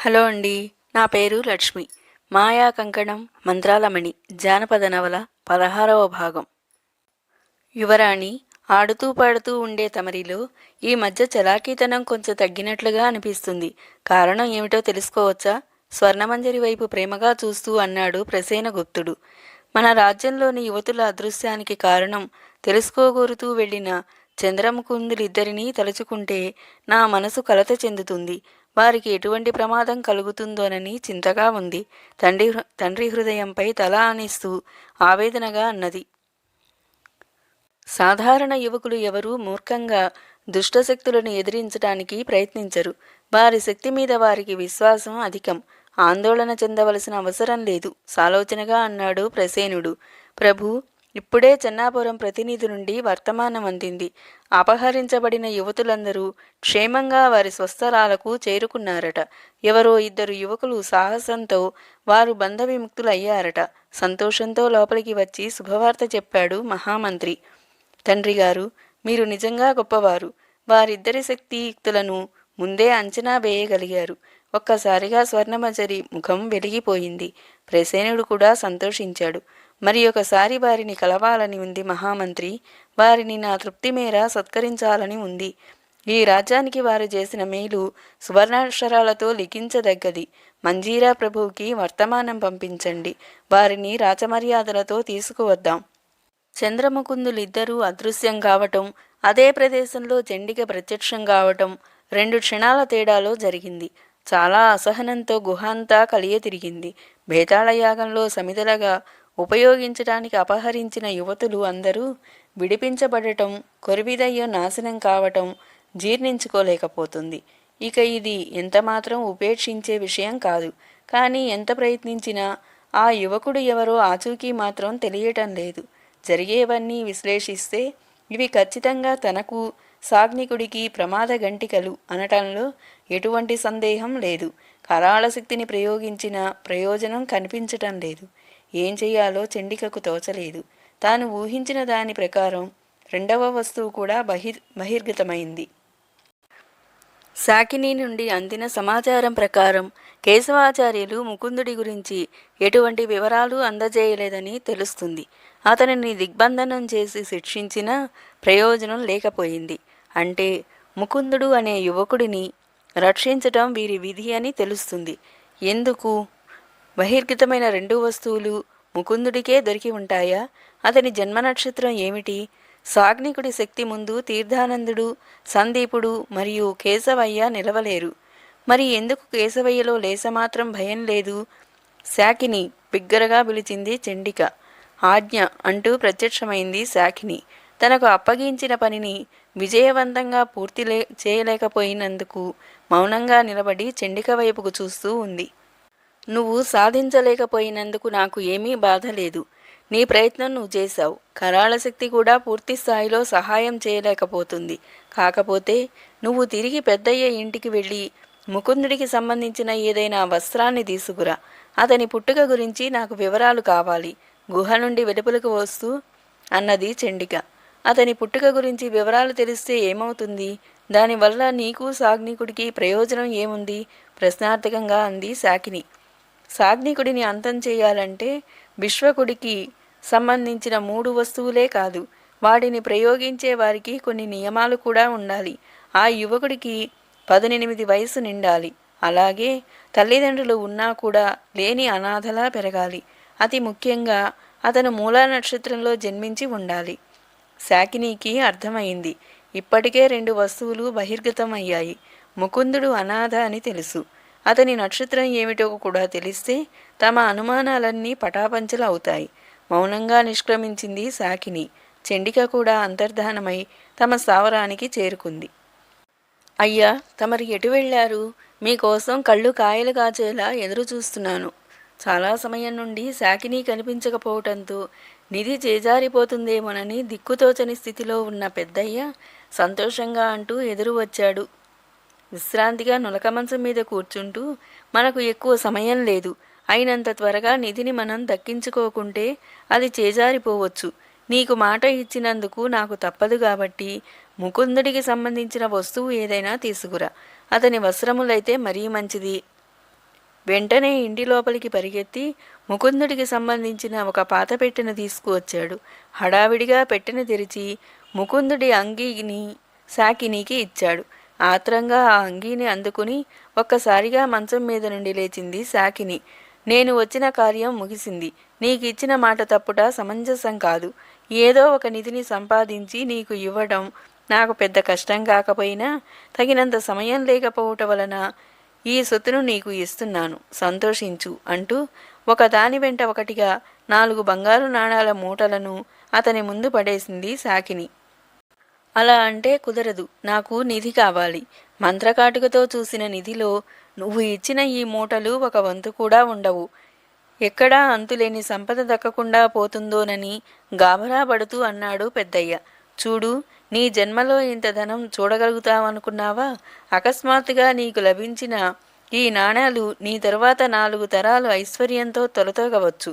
Hello అండి నా పేరు లక్ష్మి. మాయా కంకణం మంత్రాలమణి జానపద నవల పదహారవ భాగం. యువరాణి ఆడుతూ పాడుతూ ఉండే తమరిలో ఈ మధ్య చలాకీతనం కొంచెం తగ్గినట్లుగా అనిపిస్తుంది. కారణం ఏమిటో తెలుసుకోవచ్చా? స్వర్ణమంజరి వైపు ప్రేమగా చూస్తూ అన్నాడు ప్రసేనగుప్తుడు మన రాజ్యంలోని యువతుల అదృశ్యానికి కారణం తెలుసుకోగోరుతూ వెళ్ళిన చంద్రముకుందులిద్దరినీ తలుచుకుంటే నా మనసు కలత చెందుతుంది. వారికి ఎటువంటి ప్రమాదం కలుగుతుందోనని చింతగా ఉంది. తండ్రి తండ్రి హృదయంపై తల ఆనిస్తూ ఆవేదనగా అన్నది. సాధారణ యువకులు ఎవరూ మూర్ఖంగా దుష్టశక్తులను ఎదిరించడానికి ప్రయత్నించరు. వారి శక్తి మీద వారికి విశ్వాసం అధికం. ఆందోళన చెందవలసిన అవసరం లేదు. సాలోచనగా అన్నాడు ప్రసేనుడు. ప్రభు ఇప్పుడే చెన్నాపురం ప్రతినిధి నుండి వర్తమానం అందింది. అపహరించబడిన యువతులందరూ క్షేమంగా వారి స్వస్థలాలకు చేరుకున్నారట. ఎవరో ఇద్దరు యువకులు సాహసంతో వారు బంధ విముక్తులయ్యారట సంతోషంతో లోపలికి వచ్చి శుభవార్త చెప్పాడు మహామంత్రి. తండ్రి గారు మీరు నిజంగా గొప్పవారు. వారిద్దరి శక్తియుక్తులను ముందే అంచనా వేయగలిగారు. ఒక్కసారిగా స్వర్ణమజరి ముఖం వెలిగిపోయింది. ప్రసేనుడు కూడా సంతోషించాడు. మరి ఒకసారి వారిని కలవాలని ఉంది మహామంత్రి. వారిని నా తృప్తి మేర సత్కరించాలని ఉంది. ఈ రాజ్యానికి వారు చేసిన మేలు సువర్ణాక్షరాలతో లిఖించదగ్గది. మంజీరా ప్రభువుకి వర్తమానం పంపించండి. వారిని రాచమర్యాదలతో తీసుకువద్దాం. చంద్రముకుందులిద్దరూ అదృశ్యం కావటం అదే ప్రదేశంలో చండిక ప్రత్యక్షం కావటం రెండు క్షణాల తేడాలో జరిగింది. చాలా అసహనంతో గుహ అంతా కలియ తిరిగింది బేతాళయాగంలో సమిదలగా ఉపయోగించడానికి అపహరించిన యువతులు అందరూ విడిపించబడటం కొరివిదయ్య నాశనం కావటం జీర్ణించుకోలేకపోతుంది. ఇక ఇది ఎంతమాత్రం ఉపేక్షించే విషయం కాదు. కానీ ఎంత ప్రయత్నించినా ఆ యువకుడు ఎవరో ఆచూకీ మాత్రం తెలియటం లేదు. జరిగేవన్నీ విశ్లేషిస్తే ఇవి ఖచ్చితంగా తనకు సాగ్నికుడికి ప్రమాద గంటికలు అనటంలో ఎటువంటి సందేహం లేదు. కరాళ శక్తిని ప్రయోగించిన ప్రయోజనం కనిపించటం లేదు. ఏం చేయాలో చండికకు తోచలేదు. తాను ఊహించిన దాని ప్రకారం రెండవ వస్తువు కూడా బహిర్ బహిర్గతమైంది. శాకిని నుండి అందిన సమాచారం ప్రకారం కేశవాచార్యులు ముకుందుడి గురించి ఎటువంటి వివరాలు అందజేయలేదని తెలుస్తుంది. అతనిని దిగ్బంధనం చేసి శిక్షించిన ప్రయోజనం లేకపోయింది. అంటే ముకుందుడు అనే యువకుడిని రక్షించటం వీరి విధి అని తెలుస్తుంది. ఎందుకు? బహిర్గతమైన రెండు వస్తువులు ముకుందుడికే దొరికి ఉంటాయా? అతని జన్మ నక్షత్రం ఏమిటి? సాగ్నికుడి శక్తి ముందు తీర్థానందుడు సందీపుడు మరియు కేశవయ్య నిలవలేరు. మరి ఎందుకు కేశవయ్యలో లేసమాత్రం భయం లేదు? శాకిని బిగ్గరగా పిలిచింది చండిక. ఆజ్ఞ అంటూ ప్రత్యక్షమైంది శాకిని తనకు అప్పగించిన పనిని విజయవంతంగా పూర్తి లే చేయలేకపోయినందుకు మౌనంగా నిలబడి చండిక వైపుకు చూస్తూ ఉంది. నువ్వు సాధించలేకపోయినందుకు నాకు ఏమీ బాధ లేదు. నీ ప్రయత్నం నువ్వు చేశావు. కరాళ శక్తి కూడా పూర్తి స్థాయిలో సహాయం చేయలేకపోతుంది. కాకపోతే నువ్వు తిరిగి పెద్దయ్య ఇంటికి వెళ్ళి ముకుందుడికి సంబంధించిన ఏదైనా వస్త్రాన్ని తీసుకురా. అతని పుట్టుక గురించి నాకు వివరాలు కావాలి. గుహ నుండి వెలుపలకు వస్తూ అన్నది చండిక. అతని పుట్టుక గురించి వివరాలు తెలిస్తే ఏమవుతుంది? దానివల్ల నీకు సాగ్నికుడికి ప్రయోజనం ఏముంది? ప్రశ్నార్థకంగా అంది శాకిని సాగ్నికుడిని అంతం చేయాలంటే విశ్వకుడికి సంబంధించిన మూడు వస్తువులే కాదు వాటిని ప్రయోగించే వారికి కొన్ని నియమాలు కూడా ఉండాలి. ఆ యువకుడికి పదునెనిమిది వయసు నిండాలి. అలాగే తల్లిదండ్రులు ఉన్నా కూడా లేని అనాథలా పెరగాలి. అతి ముఖ్యంగా అతను మూలా నక్షత్రంలో జన్మించి ఉండాలి. శాకినీకి అర్థమైంది. ఇప్పటికే రెండు వస్తువులు బహిర్గతం అయ్యాయి ముకుందుడు అనాథ అని తెలుసు. అతని నక్షత్రం ఏమిటో కూడా తెలిస్తే తమ అనుమానాలన్నీ పటాపంచలు అవుతాయి. మౌనంగా నిష్క్రమించింది సాకిని. చండిక కూడా అంతర్ధానమై తమ స్థావరానికి చేరుకుంది. అయ్యా తమరు ఎటు వెళ్ళారు? మీకోసం కళ్ళు కాయలు కాచేలా ఎదురు చూస్తున్నాను. చాలా సమయం నుండి శాకిని కనిపించకపోవటంతో నిధి చేజారిపోతుందేమోనని దిక్కుతోచని స్థితిలో ఉన్న పెద్దయ్య సంతోషంగా అంటూ ఎదురు వచ్చాడు. విశ్రాంతిగా నులక మంచం మీద కూర్చుంటూ మనకు ఎక్కువ సమయం లేదు. అయినంత త్వరగా నిధిని మనం దక్కించుకోకుంటే అది చేజారిపోవచ్చు. నీకు మాట ఇచ్చినందుకు నాకు తప్పదు కాబట్టి ముకుందుడికి సంబంధించిన వస్తువు ఏదైనా తీసుకురా. అతని వస్త్రములైతే మరీ మంచిది. వెంటనే ఇంటి లోపలికి పరిగెత్తి ముకుందుడికి సంబంధించిన ఒక పాత పెట్టెను తీసుకువచ్చాడు. హడావిడిగా పెట్టెను తెరిచి ముకుందుడి అంగీని సాకినీకి ఇచ్చాడు. ఆత్రంగా ఆ అంగీని అందుకుని ఒక్కసారిగా మంచం మీద నుండి లేచింది సాకిని నేను వచ్చిన కార్యం ముగిసింది. నీకు ఇచ్చిన మాట తప్పుట సమంజసం కాదు. ఏదో ఒక నిధిని సంపాదించి నీకు ఇవ్వడం నాకు పెద్ద కష్టం కాకపోయినా తగినంత సమయం లేకపోవటం వలన ఈ సొత్తును నీకు ఇస్తున్నాను. సంతోషించు అంటూ ఒకదాని వెంట ఒకటిగా నాలుగు బంగారు నాణాల మూటలను అతని ముందు పడేసింది సాకిని అలా అంటే కుదరదు. నాకు నిధి కావాలి. మంత్రకాటుకతో చూసిన నిధిలో నువ్వు ఇచ్చిన ఈ మూటలు ఒక వంతు కూడా ఉండవు. ఎక్కడా అంతులేని సంపద దక్కకుండా పోతుందోనని గాబరా పడుతూ అన్నాడు పెద్దయ్య. చూడు నీ జన్మలో ఇంత ధనం చూడగలుగుతావనుకున్నావా? అకస్మాత్తుగా నీకు లభించిన ఈ నాణాలు నీ తరువాత నాలుగు తరాలు ఐశ్వర్యంతో తొలతోగవచ్చు.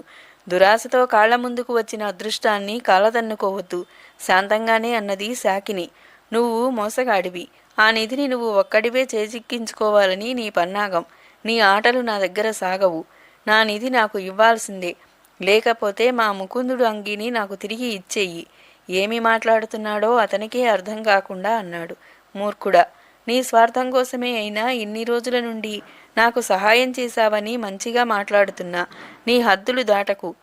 దురాశతో కాళ్ళ ముందుకు వచ్చిన అదృష్టాన్ని కాలదన్నుకోవద్దు. శాంతంగానే అన్నది శాకిని. నువ్వు మోసగాడివి. ఆ నిధిని నువ్వు ఒక్కడివే చేజిక్కించుకోవాలని నీ పన్నాగం. నీ ఆటలు నా దగ్గర సాగవు. నా నిధి నాకు ఇవ్వాల్సిందే. లేకపోతే మా ముకుందుడు అంగీని నాకు తిరిగి ఇచ్చేయి. ఏమి మాట్లాడుతున్నాడో అతనికే అర్థం కాకుండా అన్నాడు మూర్ఖుడా. నీ స్వార్థం కోసమే అయినా ఇన్ని రోజుల నుండి నాకు సహాయం చేశావని మంచిగా మాట్లాడుతున్నా. నీ హద్దులు దాటకు.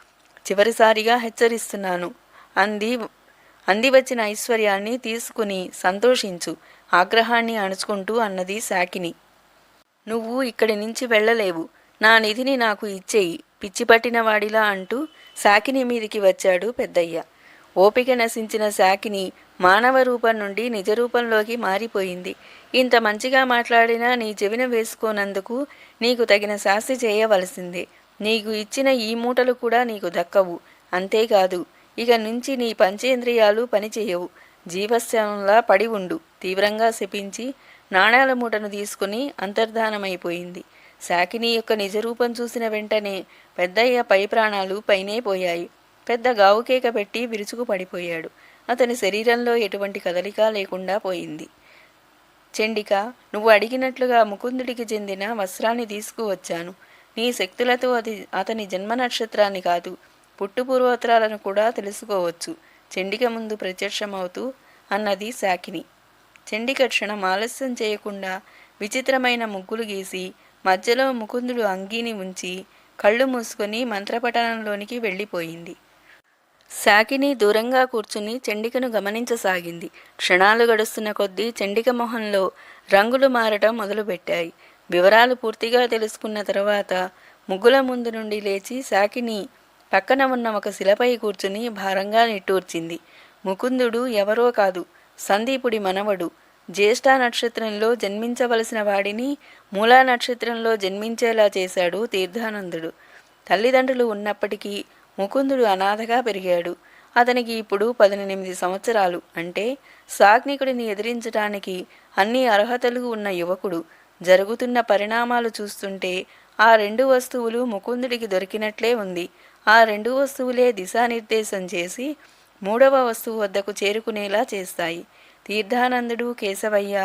చివరిసారిగా హెచ్చరిస్తున్నాను అంది అంది వచ్చిన ఐశ్వర్యాన్ని తీసుకుని సంతోషించు. ఆగ్రహాన్ని అణుచుకుంటూ అన్నది శాకిని. నువ్వు ఇక్కడి నుంచి వెళ్ళలేవు. నా నిధిని నాకు ఇచ్చేయి. పిచ్చిపట్టిన వాడిలా అంటూ శాకిని మీదికి వచ్చాడు పెద్దయ్య. ఓపిక నశించిన శాకిని మానవ రూపం నుండి నిజ రూపంలోకి మారిపోయింది. ఇంత మంచిగా మాట్లాడినా నీ చెవిన వేసుకోనందుకు నీకు తగిన శాస్తి చేయవలసిందే. నీకు ఇచ్చిన ఈ మూటలు కూడా నీకు దక్కవు. అంతేకాదు ఇక నుంచి నీ పంచేంద్రియాలు పనిచేయవు. జీవస్యంలా పడి ఉండు. తీవ్రంగా శపించి నాణాల మూటను తీసుకుని అంతర్ధానమైపోయింది. శాకిని యొక్క నిజరూపం చూసిన వెంటనే పెద్దయ్య పై ప్రాణాలు పైనే పోయాయి. పెద్ద గావుకేక పెట్టి విరుచుకు పడిపోయాడు. అతని శరీరంలో ఎటువంటి కదలిక లేకుండా పోయింది. చెండిక నువ్వు అడిగినట్లుగా ముకుందుడికి చెందిన వస్త్రాన్ని తీసుకువచ్చాను. నీ శక్తులతో అది అతని జన్మ నక్షత్రాన్ని కాదు. పుట్టు పూర్వోత్తరాలను కూడా తెలుసుకోవచ్చు. చెండిక ముందు ప్రత్యక్షమవుతూ అన్నది శాకిని. చెండిక క్షణం ఆలస్యం చేయకుండా విచిత్రమైన ముగ్గులు గీసి మధ్యలో ముకుందుడు అంగీని ఉంచి కళ్ళు మూసుకొని మంత్రపఠనంలోనికి వెళ్ళిపోయింది. శాకిని దూరంగా కూర్చుని చెండికను గమనించసాగింది. క్షణాలు గడుస్తున్న కొద్దీ చెండిక మొహంలో రంగులు మారటం మొదలుపెట్టాయి. వివరాలు పూర్తిగా తెలుసుకున్న తర్వాత ముగ్గుల ముందు నుండి లేచి శాకిని పక్కన ఉన్న ఒక శిలపై కూర్చుని భారంగా నిట్టూర్చింది. ముకుందుడు ఎవరో కాదు సందీపుడి మనవడు. జ్యేష్ఠ నక్షత్రంలో జన్మించవలసిన వాడిని మూలా నక్షత్రంలో జన్మించేలా చేశాడు తీర్థానందుడు. తల్లిదండ్రులు ఉన్నప్పటికీ ముకుందుడు అనాథగా పెరిగాడు. అతనికి ఇప్పుడు పద్దెనిమిది సంవత్సరాలు. అంటే సాగ్నికుడిని ఎదిరించడానికి అన్ని అర్హతలు ఉన్న యువకుడు. జరుగుతున్న పరిణామాలు చూస్తుంటే ఆ రెండు వస్తువులు ముకుందుడికి దొరికినట్లే ఉంది. ఆ రెండు వస్తువులే దిశానిర్దేశం చేసి మూడవ వస్తువు వద్దకు చేరుకునేలా చేస్తాయి. తీర్థానందుడు కేశవయ్య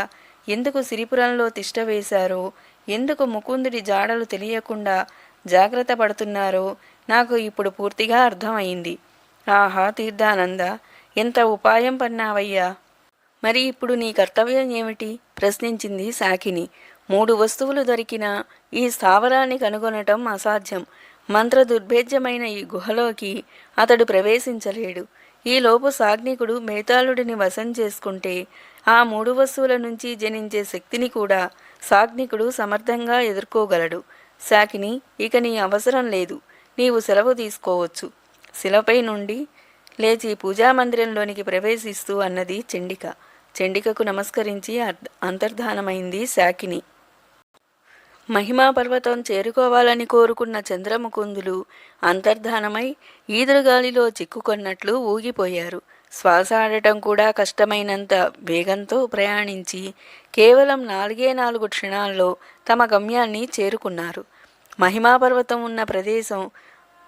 ఎందుకు సిరిపురంలో తిష్ట వేశారో ఎందుకు ముకుందుడి జాడలు తెలియకుండా జాగ్రత్త పడుతున్నారో నాకు ఇప్పుడు పూర్తిగా అర్థమైంది. ఆహా తీర్థానంద ఎంత ఉపాయం పన్నావయ్యా! మరి ఇప్పుడు నీ కర్తవ్యం ఏమిటి? ప్రశ్నించింది సాకిని. మూడు వస్తువులు దొరికినా ఈ స్థావరాన్ని కనుగొనటం అసాధ్యం. మంత్రదుర్భేద్యమైన ఈ గుహలోకి అతడు ప్రవేశించలేడు. ఈలోపు సాగ్నికుడు మేతాళుడిని వశం చేసుకుంటే ఆ మూడు వస్తువుల నుంచి జనించే శక్తిని కూడా సాగ్నికుడు సమర్థంగా ఎదుర్కోగలడు. శాకిని ఇక నీ అవసరం లేదు. నీవు సెలవు తీసుకోవచ్చు. శిలపై నుండి లేచి పూజామందిరంలోనికి ప్రవేశిస్తూ అన్నది చెండిక. చెండికకు నమస్కరించి అంతర్ధానమైంది శాకిని మహిమా పర్వతం చేరుకోవాలని కోరుకున్న చంద్రముకుందులు అంతర్ధానమై ఈదురుగాలిలో చిక్కుకొన్నట్లు ఊగిపోయారు. శ్వాస ఆడటం కూడా కష్టమైనంత వేగంతో ప్రయాణించి కేవలం నాలుగే నాలుగు క్షణాల్లో తమ గమ్యాన్ని చేరుకున్నారు. మహిమా పర్వతం ఉన్న ప్రదేశం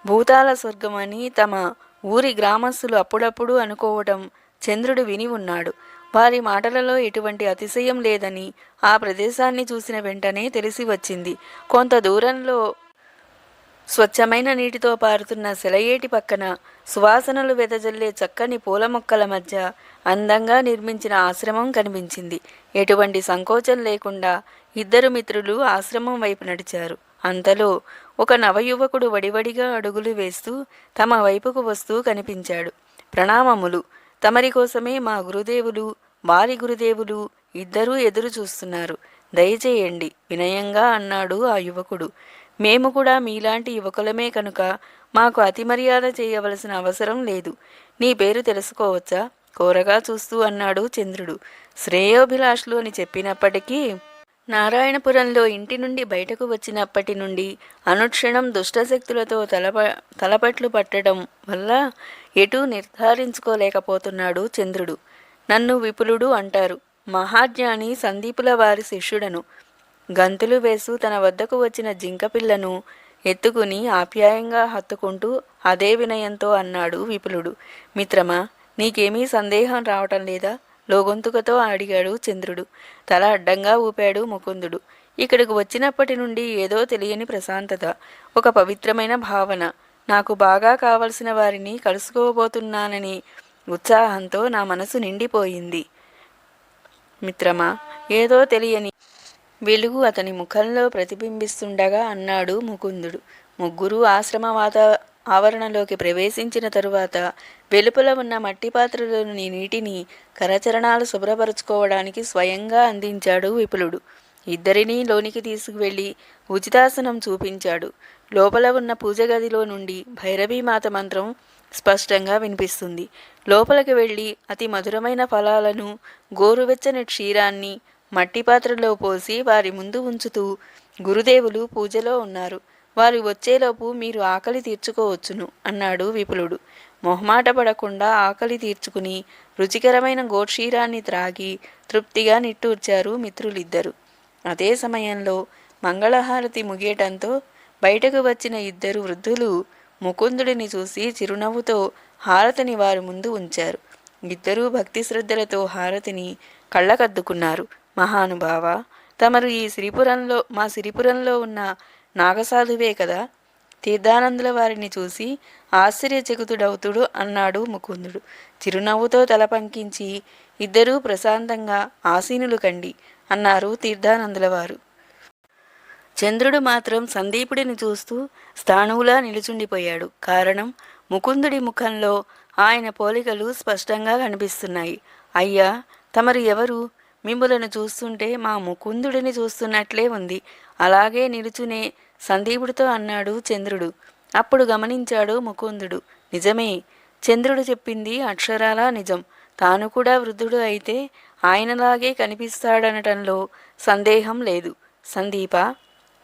భూతాల స్వర్గమని తమ ఊరి గ్రామస్తులు అప్పుడప్పుడు అనుకోవటం చంద్రుడు విని ఉన్నాడు. వారి మాటలలో ఎటువంటి అతిశయం లేదని ఆ ప్రదేశాన్ని చూసిన వెంటనే తెలిసి వచ్చింది. కొంత దూరంలో స్వచ్ఛమైన నీటితో పారుతున్న సెలయేటి పక్కన సువాసనలు వెదజల్లే చక్కని పూల మొక్కల మధ్య అందంగా నిర్మించిన ఆశ్రమం కనిపించింది. ఎటువంటి సంకోచం లేకుండా ఇద్దరు మిత్రులు ఆశ్రమం వైపు నడిచారు. అంతలో ఒక నవయువకుడు వడివడిగా అడుగులు వేస్తూ తమ వైపుకు వస్తూ కనిపించాడు. ప్రణామములు తమరి కోసమే మా గురుదేవులు వారి గురుదేవులు ఇద్దరూ ఎదురు చూస్తున్నారు. దయచేయండి వినయంగా అన్నాడు ఆ యువకుడు. మేము కూడా మీలాంటి యువకులమే కనుక మాకు అతి మర్యాద చేయవలసిన అవసరం లేదు. నీ పేరు తెలుసుకోవచ్చా? కోరగా చూస్తూ అన్నాడు చంద్రుడు. శ్రేయోభిలాషులు అని చెప్పినప్పటికీ నారాయణపురంలో ఇంటి నుండి బయటకు వచ్చినప్పటి నుండి అనుక్షణం దుష్టశక్తులతో తలప తలపట్లు పట్టడం వల్ల ఎటూ నిర్ధారించుకోలేకపోతున్నాడు చంద్రుడు. నన్ను విపులుడు అంటారు. మహాజ్ఞాని సందీపుల వారి శిష్యుడను. గంతులు వేసు తన వద్దకు వచ్చిన జింకపిల్లను ఎత్తుకుని ఆప్యాయంగా హత్తుకుంటూ అదే వినయంతో అన్నాడు విపులుడు. మిత్రమా నీకేమీ సందేహం రావటం లేదా? లోగొంతుకతో అడిగాడు చంద్రుడు. తల అడ్డంగా ఊపాడు ముకుందుడు. ఇక్కడికి వచ్చినప్పటి నుండి ఏదో తెలియని ప్రశాంతత ఒక పవిత్రమైన భావన. నాకు బాగా కావలసిన వారిని కలుసుకోబోతున్నానని ఉత్సాహంతో నా మనసు నిండిపోయింది. మిత్రమా ఏదో తెలియని వెలుగు అతని ముఖంలో ప్రతిబింబిస్తుండగా అన్నాడు ముకుందుడు. ముగ్గురు ఆశ్రమ వాత ఆవరణలోకి ప్రవేశించిన తరువాత వెలుపల ఉన్న మట్టి పాత్రలోని నీటిని కరచరణాలు శుభ్రపరచుకోవడానికి స్వయంగా అందించాడు విపులుడు. ఇద్దరినీ లోనికి తీసుకువెళ్ళి ఉచితాసనం చూపించాడు. లోపల ఉన్న పూజ గదిలో నుండి భైరవీమాత మంత్రం స్పష్టంగా వినిపిస్తుంది. లోపలికి వెళ్ళి అతి మధురమైన ఫలాలను గోరువెచ్చని క్షీరాన్ని మట్టి పాత్రలో పోసి వారి ముందు ఉంచుతూ గురుదేవులు పూజలో ఉన్నారు. వారు వచ్చేలోపు మీరు ఆకలి తీర్చుకోవచ్చును అన్నాడు విపులుడు. మొహమాట పడకుండా ఆకలి తీర్చుకుని రుచికరమైన గోక్షీరాన్ని త్రాగి తృప్తిగా నిట్టూర్చారు మిత్రులిద్దరు. అదే సమయంలో మంగళహారతి ముగియటంతో బయటకు వచ్చిన ఇద్దరు వృద్ధులు ముకుందుడిని చూసి చిరునవ్వుతో హారతిని వారి ముందు ఉంచారు. ఇద్దరూ భక్తి శ్రద్ధలతో హారతిని కళ్ళకద్దుకున్నారు. మహానుభావ తమరు ఈ సిరిపురంలో మా సిరిపురంలో ఉన్న నాగసాధువే కదా? తీర్థానందుల వారిని చూసి ఆశ్చర్యచకుతుడవుతుడు అన్నాడు ముకుందుడు. చిరునవ్వుతో తల పంకించి ఇద్దరూ ప్రశాంతంగా ఆసీనులు కండి అన్నారు తీర్థానందుల వారు. చంద్రుడు మాత్రం సందీపుడిని చూస్తూ స్థాణువులా నిలుచుండిపోయాడు. కారణం ముకుందుడి ముఖంలో ఆయన పోలికలు స్పష్టంగా కనిపిస్తున్నాయి. అయ్యా తమరు ఎవరు? మిమ్ములను చూస్తుంటే మా ముకుందుడిని చూస్తున్నట్లే ఉంది. అలాగే నిలుచునే సందీపుడితో అన్నాడు చంద్రుడు. అప్పుడు గమనించాడు ముకుందుడు. నిజమే చంద్రుడు చెప్పింది అక్షరాలా నిజం. తాను కూడా వృద్ధుడు అయితే ఆయనలాగే కనిపిస్తాడనటంలో సందేహం లేదు. సందీప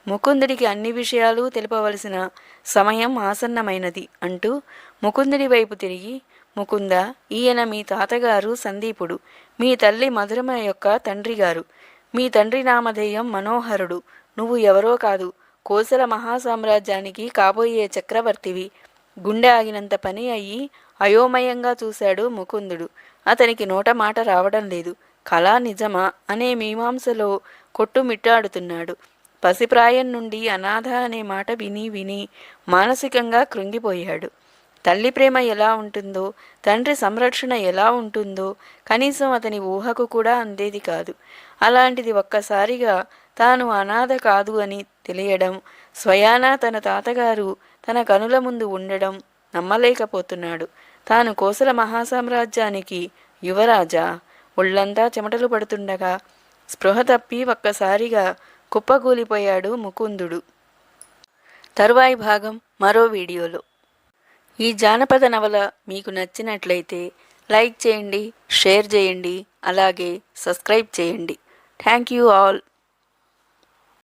ముకుందుడికి అన్ని విషయాలు తెలుపవలసిన సమయం ఆసన్నమైనది అంటూ ముకుందుడి వైపు తిరిగి ముకుంద ఈయన మీ తాతగారు సందీపుడు మీ తల్లి మధురమ యొక్క తండ్రి గారు మీ తండ్రి నామధేయం మనోహరుడు. నువ్వు ఎవరో కాదు. కోసల మహాసామ్రాజ్యానికి కాబోయే చక్రవర్తివి. గుండె ఆగినంత పని అయ్యి అయోమయంగా చూశాడు ముకుందుడు. అతనికి నోట మాట రావడం లేదు. కళా నిజమా అనే మీమాంసలో కొట్టుమిట్టాడుతున్నాడు. పసిప్రాయం నుండి అనాథ అనే మాట విని విని మానసికంగా కృంగిపోయాడు. తల్లి ప్రేమ ఎలా ఉంటుందో తండ్రి సంరక్షణ ఎలా ఉంటుందో కనీసం అతని ఊహకు కూడా అందేది కాదు. అలాంటిది ఒక్కసారిగా తాను అనాథ కాదు అని తెలియడం స్వయానా తన తాతగారు తన కనుల ముందు ఉండడం నమ్మలేకపోతున్నాడు. తాను కోసల మహాసామ్రాజ్యానికి యువరాజా. ఒళ్ళంతా చెమటలు పడుతుండగా స్పృహ తప్పి ఒక్కసారిగా కుప్పకూలిపోయాడు ముకుందుడు. తరువాయి భాగం మరో వీడియోలో. ఈ జానపద నవల మీకు నచ్చినట్లయితే లైక్ చేయండి షేర్ చేయండి అలాగే సబ్స్క్రైబ్ చేయండి. Thank you all.